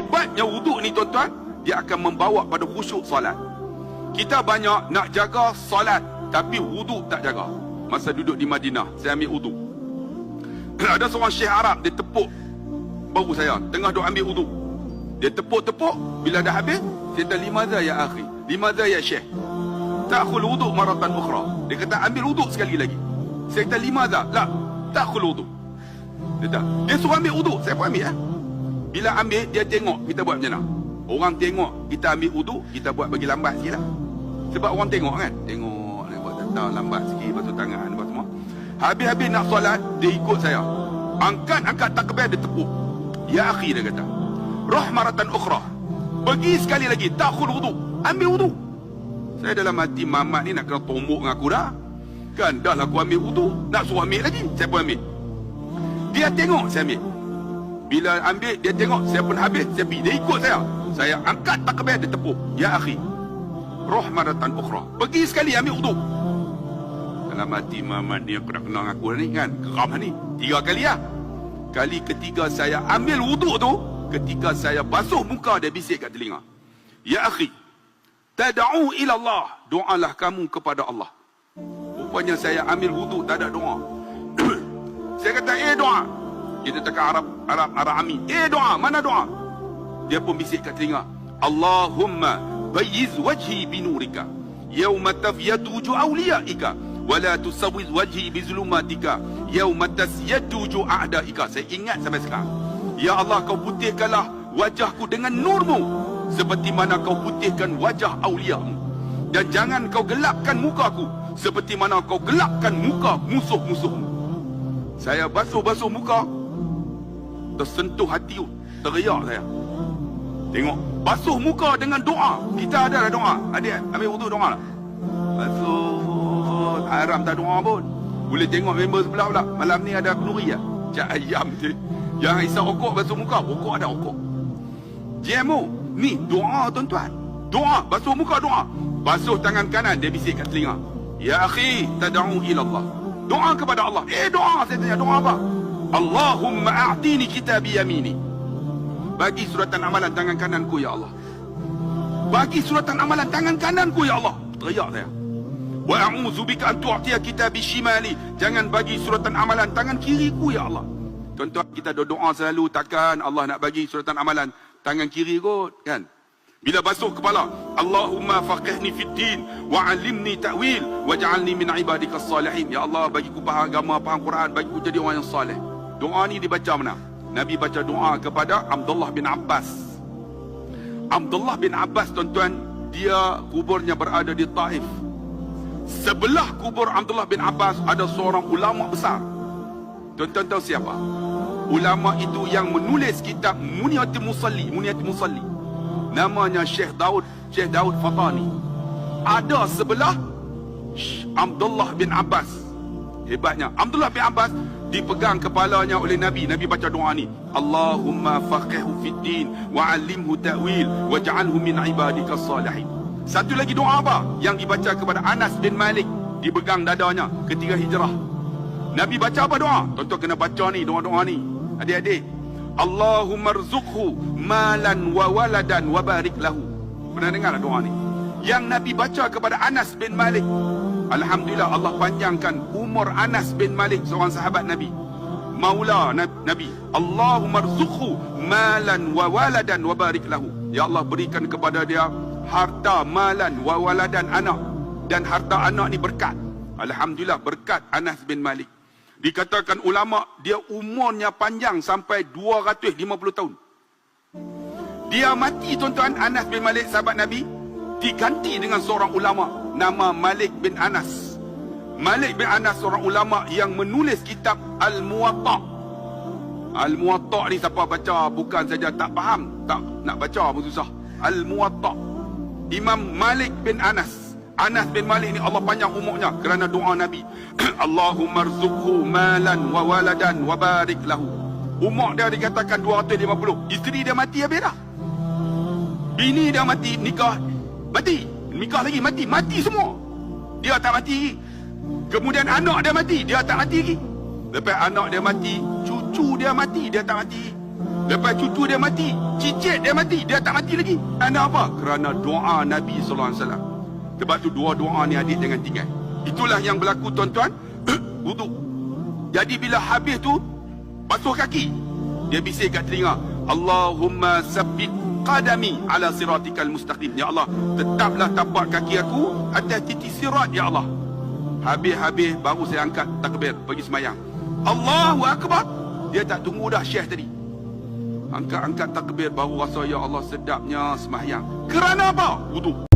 Hebatnya wuduk ni tuan-tuan, dia akan membawa pada khusyuk solat. Kita banyak nak jaga solat, tapi wuduk tak jaga. Masa duduk di Madinah, saya ambil wuduk. Ada seorang syekh Arab, dia tepuk bahu saya, tengah duk ambil wuduk. Dia tepuk-tepuk, bila dah habis, dia kata, limadha ya akhi, limadha ya syekh. Ta'khul wuduk maratan ukhra. Dia kata, ambil wuduk sekali lagi. Saya kata, limadha? La, ta'khul wuduk. Dia kata, dia suruh ambil wuduk, saya pun ambil eh. Bila ambil, dia tengok kita buat macam mana. Orang tengok kita ambil wuduk, kita buat bagi lambat sikit lah. Sebab orang tengok kan. Tengok, dia buat tak lambat sikit, basuh tangan, apa semua. Habis-habis nak solat, dia ikut saya. Angkat-angkat takbir, dia tepuk. Ya akhi, dia kata. Roh maratan ukhra. Pergi sekali lagi, takhul wuduk. Ambil wuduk. Saya dalam hati, mamat ni nak kena tombok dengan aku dah. Kan, dah lah aku ambil wuduk. Nak suruh ambil lagi, saya pun ambil. Dia tengok, saya ambil. Bila ambil, dia tengok, saya pun habis, saya pergi. Dia ikut saya. Saya angkat takbir, dia tepuk. Ya akhi. Roh maratan ukhra. Pergi sekali, ambil wuduk. Dalam hati mamat ni, aku nak aku ni kan. Geram ni. Tiga kali lah. Kali ketiga saya ambil wuduk tu, ketika saya basuh muka, dia bisik kat telinga. Ya akhi. Tada'u ila Allah. Doalah kamu kepada Allah. Rupanya saya ambil wuduk, tak ada doa. saya kata, eh doa. Kita cakap Arab, Arab, Arab Ami. Eh doa, mana doa? Dia pun bisik kat telinga. Allahumma bayiz wajhi binurika. Yawma tafyatu wujuh awliyaika. Wala tusawiz wajhi bizulumatika. Yawma tasyadu wujuh a'daika. Saya ingat sampai sekarang. Ya Allah, kau putihkanlah wajahku dengan nurmu. Seperti mana kau putihkan wajah awliyamu. Dan jangan kau gelapkan mukaku. Seperti mana kau gelapkan muka musuh-musuhmu. Saya basuh-basuh muka. Tersentuh hati. Teriak saya. Tengok. Basuh muka dengan doa. Kita ada lah doa. Adik, ambil wuduk doa lah. Basuh. Haram tak doa pun. Boleh tengok member sebelah pula. Malam ni ada kenduri lah. Cak ayam tu. Yang isap rokok basuh muka. Rokok ada rokok. JMO. Ni doa tuan-tuan. Doa. Basuh muka doa. Basuh tangan kanan. Dia bisik kat telinga. Ya akhi. Tada'u ila Allah. Doa kepada Allah. Eh doa. Saya tanya doa apa? Allahumma a'tini kitabi yamini. Bagi suratan amalan tangan kananku ya Allah. Bagi suratan amalan tangan kananku ya Allah. Teriak saya. Wa a'udzu bika an tu'tiya kitabi shimali. Jangan bagi suratan amalan tangan kiriku ya Allah. Tuan-tuan kita doa selalu takkan Allah nak bagi suratan amalan tangan kiri kot kan? Bila basuh kepala, Allahumma faqihni fid din wa 'allimni ta'wil waj'alni min ibadika salihin. Ya Allah bagi ku faham agama, faham Quran, bagi ku jadi orang yang soleh. Doa ni dibaca mana? Nabi baca doa kepada Abdullah bin Abbas. Abdullah bin Abbas tuan-tuan, dia kuburnya berada di Taif. Sebelah kubur Abdullah bin Abbas ada seorang ulama besar. Tuan-tuan tahu siapa? Ulama itu yang menulis kitab Muniatul Musalli, Muniatul Musalli. Namanya Syekh Daud, Syekh Daud Fatani. Ada sebelah Abdullah bin Abbas. Hebatnya, Abdullah bin Abbas dipegang kepalanya oleh Nabi. Nabi baca doa ni. Allahumma faqihhu fid din wa 'allimhu ta'wil waj'alhu min ibadika salihin. Satu lagi doa apa yang dibaca kepada Anas bin Malik dipegang dadanya ketika hijrah. Nabi baca apa doa? Tuan-tuan kena baca ni doa-doa ni. Adik-adik. Allahumma rzuqhu malan wa waladan wa barik lahu. Pernah dengar doa ni? Yang Nabi baca kepada Anas bin Malik. Alhamdulillah Allah panjangkan umur Anas bin Malik seorang sahabat Nabi. Maula Nabi. Allahumma rzuqhu malan wa waladan wa barik lahu. Ya Allah berikan kepada dia harta malan wa waladan anak dan harta anak ni berkat. Alhamdulillah berkat Anas bin Malik. Dikatakan ulama dia umurnya panjang sampai 250 tahun. Dia mati tuan-tuan Anas bin Malik sahabat Nabi diganti dengan seorang ulama nama Malik bin Anas. Malik bin Anas seorang ulama yang menulis kitab Al-Muwatta. Al-Muwatta ni siapa baca bukan saja tak faham, tak nak baca pun susah. Al-Muwatta. Imam Malik bin Anas. Anas bin Malik ni Allah panjang umurnya kerana doa Nabi. Allahumma rzuqhu malan wa waladan wa barik lahu. Umur dia dikatakan 250. Isteri dia mati habis dah. Bini dia mati nikah mati. Nikah lagi mati, mati semua. Dia tak mati lagi. Kemudian anak dia mati, dia tak mati lagi. Lepas anak dia mati, cucu dia mati, dia tak mati. Lepas cucu dia mati, cicit dia mati, dia tak mati lagi. Kerana apa? Kerana doa Nabi sallallahu alaihi wasallam. Sebab tu doa-doa ni adik jangan tinggal. Itulah yang berlaku tuan-tuan. Wuduk. Jadi bila habis tu basuh kaki. Dia bising kat telinga, Allahumma sabbit qadami ala siratikal mustaqim. Ya Allah, tetaplah tapak kaki aku atas titik sirat ya Allah. Habis-habis baru saya angkat takbir pergi semayang. Allahu akbar. Dia tak tunggu dah syekh tadi. Angkat-angkat takbir baru rasa ya Allah sedapnya semayang. Kerana apa? Wudu.